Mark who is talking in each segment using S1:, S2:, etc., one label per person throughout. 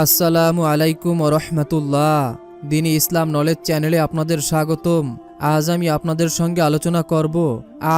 S1: আসসালামু আলাইকুম রহমতুল্লাহ। দিনী ইসলাম নলেজ চ্যানেলে আপনাদের স্বাগতম। আজ আমি আপনাদের সঙ্গে আলোচনা করব,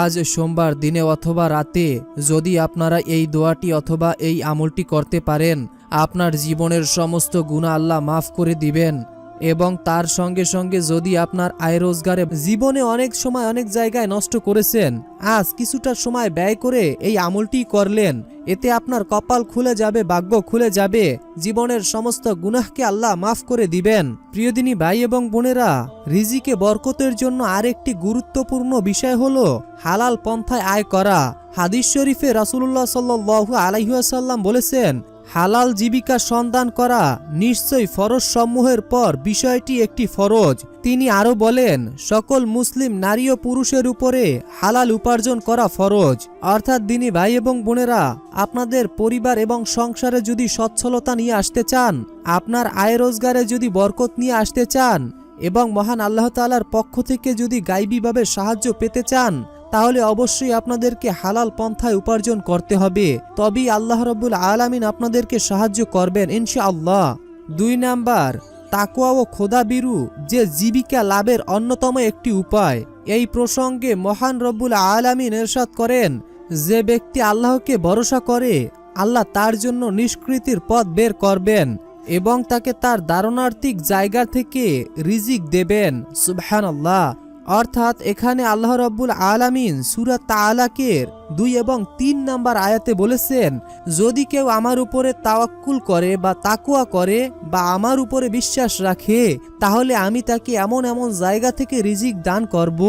S1: আজ সোমবার দিনে অথবা রাতে যদি আপনারা এই দোয়াটি অথবা এই আমলটি করতে পারেন, আপনার জীবনের সমস্ত গুণা আল্লাহ মাফ করে দিবেন। এবং তার সঙ্গে সঙ্গে যদি আপনার আয় রোজগারে জীবনে অনেক সময় অনেক জায়গায় নষ্ট করেছেন, আজ কিছুটা সময় ব্যয় করে এই আমলটি করলেন, এতে আপনার কপাল খুলে যাবে, ভাগ্য খুলে যাবে, জীবনের সমস্ত গুনাহকে আল্লাহ মাফ করে দিবেন। প্রিয়দিনী ভাই এবং বোনেরা, রিজিকে বরকতের জন্য আরেকটি গুরুত্বপূর্ণ বিষয় হলো হালাল পন্থায় আয় করা। হাদিস শরীফে রাসুল্লাহ সাল্লু আলাইসাল্লাম বলেছেন হালাল জীবিকা সন্ধান করা নিশ্চয়ই ফরজ সমূহের পর বিষয়টি একটি ফরজ। তিনি আরও বলেন, সকল মুসলিম নারী ও পুরুষের উপরে হালাল উপার্জন করা ফরজ। অর্থাৎ দিনী ভাই এবং বোনেরা, আপনাদের পরিবার এবং সংসারে যদি সচ্ছলতা নিয়ে আসতে চান, আপনার আয় রোজগারে যদি বরকত নিয়ে আসতে চান এবং মহান আল্লাহ তালার পক্ষ থেকে যদি গাইবীভাবে সাহায্য পেতে চান তাহলে অবশ্যই আপনাদেরকে হালাল পন্থায় উপার্জন করতে হবে। তবেই আল্লাহ রব্বুল আলামিন আপনাদেরকে সাহায্য করবেন, ইনশাআল্লাহ। দুই নাম্বার তাকুয়া ও খোদা খোদাবিরু যে জীবিকা লাভের অন্যতম একটি উপায়। এই প্রসঙ্গে মহান রব্বুল আলামিন এরশাদ করেন, যে ব্যক্তি আল্লাহকে ভরসা করে, আল্লাহ তার জন্য নিষ্কৃতির পথ বের করবেন এবং তাকে তার দারণার্থিক জায়গা থেকে রিজিক দেবেন। সুবহানাল্লাহ। অর্থাৎ এখানে আল্লাহ রব্বুল আলামিন সুরাত তালাকের দুই এবং তিন নাম্বার আয়াতে বলেছেন, যদি কেউ আমার উপরে তাওয়াক্কুল করে বা তাকুয়া করে বা আমার উপরে বিশ্বাস রাখে, তাহলে আমি তাকে এমন এমন জায়গা থেকে রিজিক দান করব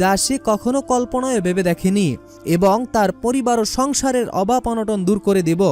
S1: যা সে কখনো কল্পনায় ভেবে দেখেনি এবং তার পরিবার ও সংসারের অভাব অনটন দূর করে দেব।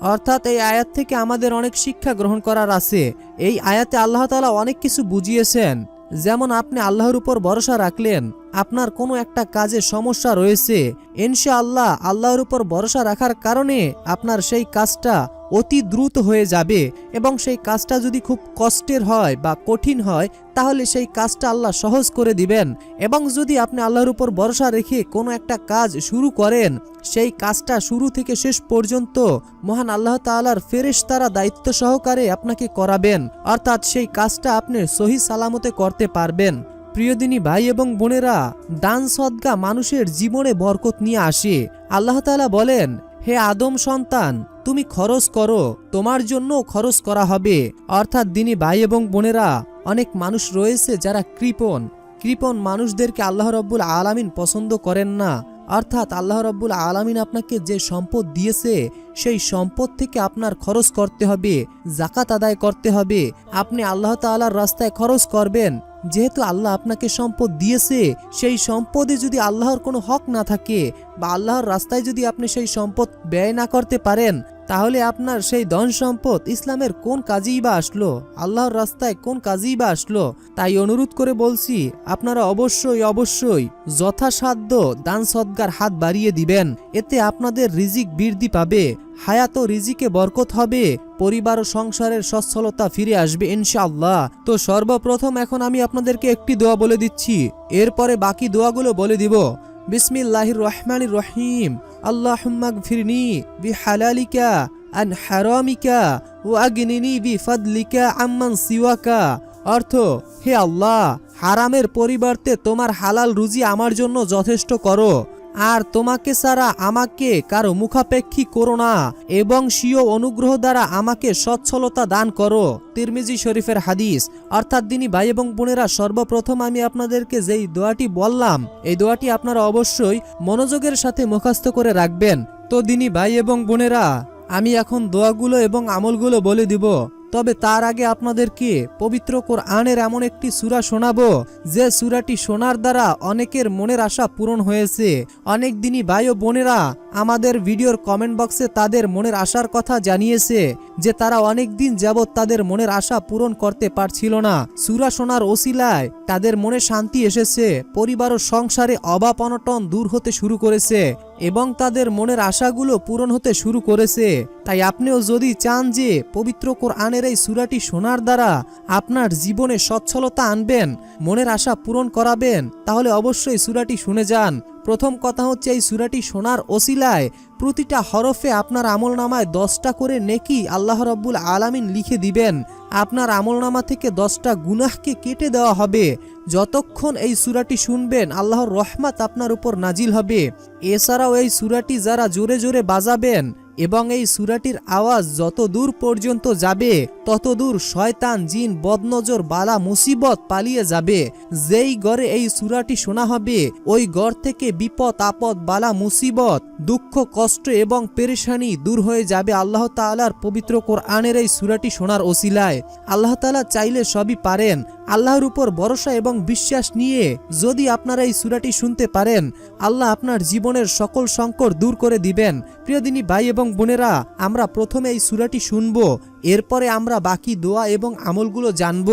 S1: অর্থাৎ এই আয়াত থেকে আমাদের অনেক শিক্ষা গ্রহণ করার আছে। এই আয়াতে আল্লাহ তালা অনেক কিছু বুঝিয়েছেন। যেমন আপনি আল্লাহর উপর ভরসা রাখলেন আপনার কোনো একটা কাজে সমস্যা রয়েছে ইনশা আল্লাহ আল্লাহর উপর ভরসা রাখার কারণে আপনার সেই কাজটা অতি দ্রুত হয়ে যাবে এবং সেই কাজটা যদি খুব কষ্টের হয় বা কঠিন হয়, তাহলে সেই কাজটা আল্লাহ সহজ করে দিবেন। এবং যদি আপনি আল্লাহর উপর ভরসা রেখে কোনো একটা কাজ শুরু করেন, সেই কাজটা শুরু থেকে শেষ পর্যন্ত মহান আল্লাহ তালার ফেরেশ তারা দায়িত্ব সহকারে আপনাকে করাবেন। অর্থাৎ সেই কাজটা আপনি সহি সালামতে করতে পারবেন। প্রিয়দিনী ভাই এবং বোনেরা দান সদ্গা মানুষের জীবনে বরকত নিয়ে আসে। আল্লাহ তালা বলেন, হে আদম সন্তান, তুমি খরচ করো, তোমার জন্য খরচ করা হবে। অর্থাৎ দিনী ভাই এবং বোনেরা, অনেক মানুষ রয়েছে যারা কৃপণ। কৃপণ মানুষদেরকে আল্লাহ রব্বুল আলামিন পছন্দ করেন না। অর্থাৎ আল্লাহ রব্বুল আলামিন আপনাকে যে সম্পদ দিয়েছে, সেই সম্পদ থেকে আপনার খরচ করতে হবে জাকাত আদায় করতে হবে। আপনি আল্লাহ তাআলার রাস্তায় খরচ করবেন যেহেতু আল্লাহ আপনাকে সম্পদ দিয়েছে, সেই সম্পদে যদি আল্লাহর কোনো হক না থাকে বা আল্লাহর রাস্তায় যদি আপনি সেই সম্পদ ব্যয় না করতে পারেন তাহলে আপনার সেই ধন সম্পদ ইসলামের কোন কাজেই বা আসলো? আল্লাহর রাস্তায় কোন কাজেই বা আসলো? তাই অনুরোধ করে বলছি, আপনারা অবশ্যই অবশ্যই যথাসাধ্য দান সদ্গার হাত বাড়িয়ে দিবেন। এতে আপনাদের রিজিক বৃদ্ধি পাবে, হায়াত রিজিকে বরকত হবে, পরিবার ও সংসারের সচ্ছলতা ফিরে আসবে ইনশাআল্লাহ। তো সর্বপ্রথম এখন আমি আপনাদেরকে একটি দোয়া বলে দিচ্ছি। এরপরে বাকি দোয়াগুলো বলে দিব। বিসমিল্লাহির রহমানির রহিম। আল্লাহুম্মাগ ফিরনি বি হালালিকা আন হারামিকা ও আগ্নিনি বি ফাদলিকা আম্মান সিওয়াকা। অর্থ, হে আল্লাহ, হারামের পরিবর্তে তোমার হালাল রুজি আমার জন্য যথেষ্ট করো। আর তোমাকে ছাড়া আমাকে কারও মুখাপেক্ষী করো না, এবং স্বীয় অনুগ্রহ দ্বারা আমাকে সচ্ছলতা দান করো। তিরমিজি শরীফের হাদিস, অর্থাৎ দিনী ভাই এবং বোনেরা সর্বপ্রথম আমি আপনাদেরকে যেই দোয়াটি বললাম, এই দোয়াটি আপনারা অবশ্যই মনোযোগের সাথে মুখস্থ করে রাখবেন। তো দিনী ভাই এবং বোনেরা, আমি এখন দোয়াগুলো এবং আমলগুলো বলে দিব। তবে তার আগে আপনাদেরকে পবিত্র কোরআনের এমন একটি সুরা শোনাব? যে সুরাটি শোনার দ্বারা অনেকের মনের আশা পূরণ হয়েছে। অনেক দিনই ভাই ও বোনেরা আমাদের ভিডিওর কমেন্ট বক্সে তাদের মনের আশার কথা জানিয়েছে যে তারা অনেক দিন যাবৎ তাদের মনের আশা পূরণ করতে পারছিল না। সূরা শোনার ওসিলায় তাদের মনে শান্তি এসেছে, পরিবার ও সংসারে অভাব অনটন দূর হতে শুরু করেছে এবং তাদের মনের আশাগুলো পূরণ হতে শুরু করেছে। তাই আপনিও যদি চান যে পবিত্র কোরআনের এই সুরাটি শোনার দ্বারা আপনার জীবনে সচ্ছলতা আনবেন, মনের আশা পূরণ করাবেন, তাহলে অবশ্যই সুরাটি শুনে যান। প্রথম কথা হচ্ছে এই সুরাটি শোনার ওসিলায় প্রতিটা হরফে আপনার আমল নামায় দশটা করে নেকি আল্লাহ রব্বুল আলামিন লিখে দিবেন। আপনার আমলনামা থেকে দশটা গুনাহকে কেটে দেওয়া হবে। যতক্ষণ এই সুরাটি শুনবেন, আল্লাহর রহমাত আপনার উপর নাজিল হবে। এছাড়াও এই সুরাটি যারা জোরে জোরে বাজাবেন এবং এই সুরাটির আওয়াজ যত দূর পর্যন্ত যাবে, তত দূর শয়তান, জিন, বদনজর, বালা, মুসিবত পালিয়ে যাবে। যেই গড়ে এই সুরাটি শোনা হবে, ওই গড় থেকে বিপদ, আপদ, বালা, মুসিবত, দুঃখ, কষ্ট এবং পেরেশানি দূর হয়ে যাবে আল্লাহ তাআলার পবিত্র কোরআনের এই সুরাটি শোনার ওসিলায়। আল্লাহ তাআলা চাইলে সবই পারেন। আল্লাহর উপর ভরসা এবং বিশ্বাস নিয়ে যদি আপনারা এই সুরাটি শুনতে পারেন, আল্লাহ আপনার জীবনের সকল সংকট দূর করে দিবেন। প্রিয়দিনী ভাই এবং বোনেরা, আমরা প্রথমে এই সুরাটি শুনব, এরপরে আমরা বাকি দোয়া এবং আমলগুলো জানব।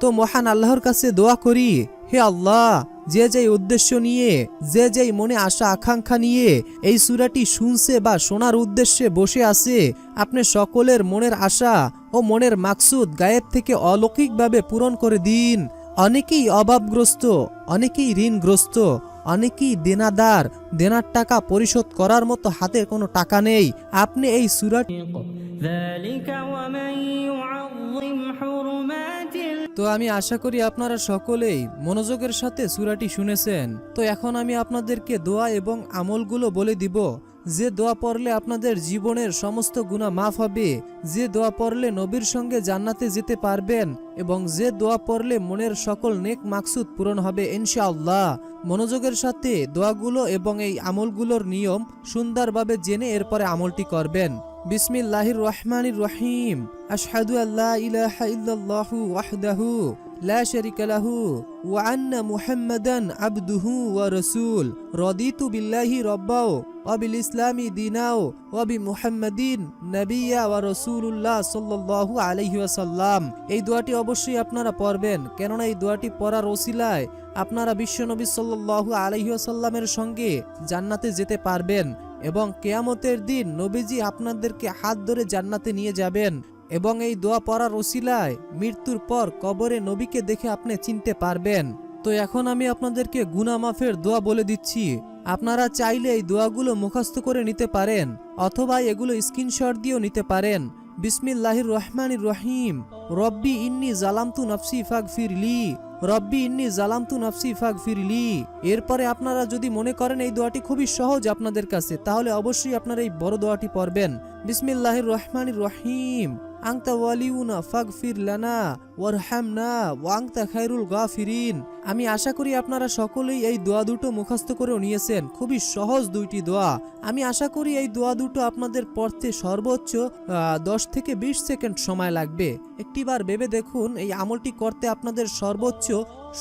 S1: তো মহান আল্লাহর কাছে দোয়া করি, হে আল্লাহ, যে যেই উদ্দেশ্য নিয়ে, যে যেই মনে আশা আকাঙ্ক্ষা নিয়ে এই সুরাটি শুনছে বা শোনার উদ্দেশ্যে বসে আছে, আপনি সকলের মনের আশা ও মনের মাকসুদ গায়েব থেকে অলৌকিকভাবে পূরণ করে দিন। অনেকেই অভাবগ্রস্ত অনেকেই ঋণগ্রস্ত অনেকেই দেনাদার দেনার টাকা পরিশোধ করার মতো হাতে কোনো টাকা নেই। আপনি এই সুরাট তো আমি আশা করি আপনারা সকলেই মনোযোগের সাথে সুরাটি শুনেছেন। তো এখন আমি আপনাদেরকে দোয়া এবং আমলগুলো বলে দিব। যে দোয়া পড়লে আপনাদের জীবনের সমস্ত গুণা মাফ হবে, যে দোয়া পড়লে নবীর সঙ্গে জান্নাতে যেতে পারবেন এবং যে দোয়া পড়লে মনের সকল নেক মাকসুদ পূরণ হবে ইনশাআল্লাহ। মনোযোগের সাথে দোয়াগুলো এবং এই আমলগুলোর নিয়ম সুন্দরভাবে জেনে এরপরে আমলটি করবেন। বিসমিল্লাহির রহমানির রহিম। আশহাদু আল্লাহ ইলাহা ইল্লাল্লাহু ওয়াহদাহু। লা এই দোয়াটি অবশ্যই আপনারা পড়বেন, কেননা এই দোয়াটি পড়ার ওসিলায় আপনারা বিশ্বনবী সাল্লাল্লাহু আলাইহি ওয়াসাল্লামের সঙ্গে জান্নাতে যেতে পারবেন এবং কেয়ামতের দিন নবীজি আপনাদেরকে হাত ধরে জান্নাতে নিয়ে যাবেন। এবং এই দোয়া পড়ার ওসিলায় মৃত্যুর পর কবরে নবীকে দেখে আপনি চিনতে পারবেন। তো এখন আমি আপনাদেরকে গুনা মাফের দোয়া বলে দিচ্ছি। আপনারা চাইলে এই দোয়াগুলো মুখস্থ করে নিতে পারেন অথবা এগুলো স্ক্রিনশট দিয়েও নিতে পারেন। বিসমিল্লাহির রহমানির রহিম। রব্বি ইন্নি জালামতু নফসি ফাগ ফিরলি রব্বি ইন্নি জালামতু নফসি ফাগ ফিরলি এরপরে আপনারা যদি মনে করেন এই দোয়াটি খুবই সহজ আপনাদের কাছে, তাহলে অবশ্যই আপনারা এই বড় দোয়াটি পড়বেন। বিসমিল্লাহির রহমানির রহিম। আংতা ওয়ালিউনা ফাগফির লানা ওয়ারহামনা ওয়াংতা খায়রুল গাফিরিন আমি আশা করি আপনারা সকলেই এই দোয়া দুটো মুখস্থ করেও নিয়েছেন। খুবই সহজ দুইটি দোয়া। আমি আশা করি এই দোয়া দুটো আপনাদের পড়তে সর্বোচ্চ দশ থেকে বিশ সেকেন্ড সময় লাগবে। একটিবার ভেবে দেখুন, এই আমলটি করতে আপনাদের সর্বোচ্চ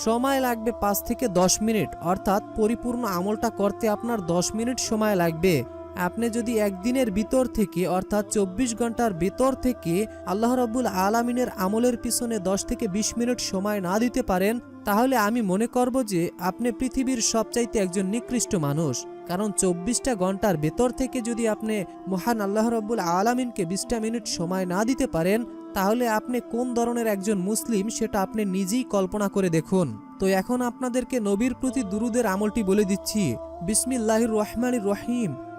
S1: সময় লাগবে পাঁচ থেকে দশ মিনিট। অর্থাৎ পরিপূর্ণ আমলটা করতে আপনার দশ মিনিট সময় লাগবে। আপনি যদি একদিনের ভিতর থেকে, অর্থাৎ চব্বিশ ঘণ্টার ভিতর থেকে আল্লাহ রব্বুল আলমিনের আমলের পিছনে দশ থেকে বিশ মিনিট সময় না দিতে পারেন, তাহলে আমি মনে করব যে আপনি পৃথিবীর সবচাইতে একজন নিকৃষ্ট মানুষ। কারণ চব্বিশটা ঘণ্টার ভেতর থেকে যদি আপনি মহান আল্লাহ রব্বুল আলমিনকে বিশটা মিনিট সময় না দিতে পারেন, তাহলে আপনি কোন ধরনের একজন মুসলিম সেটা আপনি নিজেই কল্পনা করে দেখুন। তো এখন আপনাদেরকে নবীর প্রতি দুরুদের আমলটি বলে দিচ্ছি। বিসমিল্লাহির রহমানির রহিম।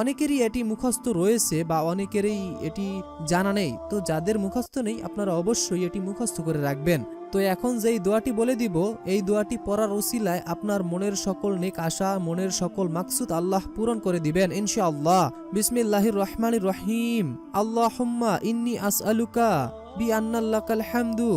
S1: অনেকেরই এটি মুখস্থ রয়েছে বা অনেকেরই এটি জানা নেই। তো যাদের মুখস্থ নেই, আপনারা অবশ্যই এটি মুখস্থ করে রাখবেন। তো এখন যেই দোয়াটি বলে দিব, এই দোয়াটি পড়ার ওসিলায় আপনার মনের সকল নেক আশা, মনের সকল মাকসুদ আল্লাহ পূরণ করে দিবেন, ইনশাআল্লাহ। বিসমিল্লাহ রহমান রহিম। আল্লাহ ইন্নি আস আলুকা বি আন্নাল্লাকাল হামদু,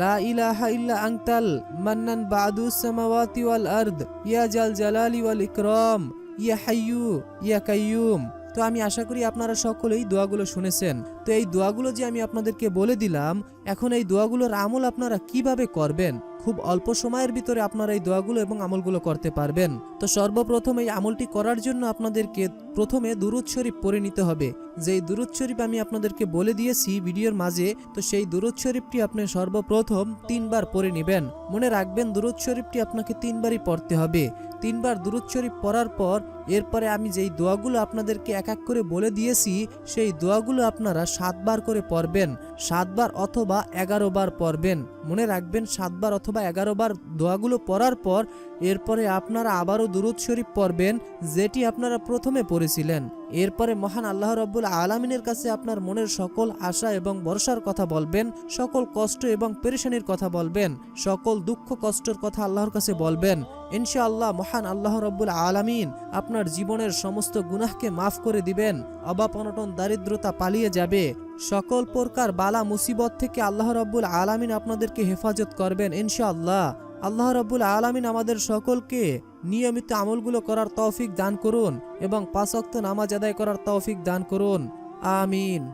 S1: লা ইলাহা ইল্লা আংতাল মান্নান বাদু সামাওয়াতি ওয়াল আরদ, ইয়া জাল জালালি ওয়াল ইকরাম। ইয়া হাইয়ু ইয়া কাইয়ুম তো আমি আশা করি আপনারা সকলেই দোয়াগুলো শুনেছেন। তো এই দোয়াগুলো যে আমি আপনাদেরকে বলে দিলাম, এখন এই দোয়াগুলোর আমল আপনারা কীভাবে করবেন? খুব অল্প সময়ের ভিতরে আপনারা এই দোয়াগুলো এবং আমলগুলো করতে পারবেন। তো সর্বপ্রথম এই আমলটি করার জন্য আপনাদেরকে প্রথমে দুরুদ শরীফ পড়ে নিতে হবে। যেই দুরুদ শরীফ আমি আপনাদেরকে বলে দিয়েছি ভিডিওর মাঝে, তো সেই দুরুদ শরীফটি আপনি সর্বপ্রথম তিনবার পড়ে নেবেন। মনে রাখবেন, দুরুদ শরীফটি আপনাকে তিনবারই পড়তে হবে। তিনবার দুরুদ শরীফ পড়ার পর, এরপরে আমি যেই দোয়াগুলো আপনাদেরকে এক এক করে বলে দিয়েছি, সেই দোয়াগুলো আপনারা সাতবার করে পড়বেন, সাতবার অথবা এগারো বার পড়বেন। মনে রাখবেন, সাতবার অথবা এগারো বার দোয়াগুলো পড়ার পর এরপরে আপনারা আবারও দুরুদ শরীফ পড়বেন, যেটি আপনারা প্রথমে পড়েছিলেন। এরপরে মহান আল্লাহ রব্বুল আলমিনের কাছে আপনার মনের সকল আশা এবং ভরসার কথা বলবেন, সকল কষ্ট এবং পেরেশানির কথা বলবেন, সকল দুঃখ কষ্টের কথা আল্লাহর কাছে বলবেন। ইনশাআল্লাহ মহান আল্লাহ রব্বুল আলামিন আপনার জীবনের সমস্ত গুনাহকে মাফ করে দিবেন, অভাব অনটন, দারিদ্রতা পালিয়ে যাবে। সকল প্রকার বালা মুসিবত থেকে আল্লাহ রব্বুল আলামিন আপনাদেরকে হেফাজত করবেন ইনশাআল্লাহ। আল্লাহ রব্বুল আলামিন আমাদের সকলকে নিয়মিত আমলগুলো করার তৌফিক দান করুন এবং পাঁচ ওয়াক্ত নামাজ আদায় করার তৌফিক দান করুন। আমিন।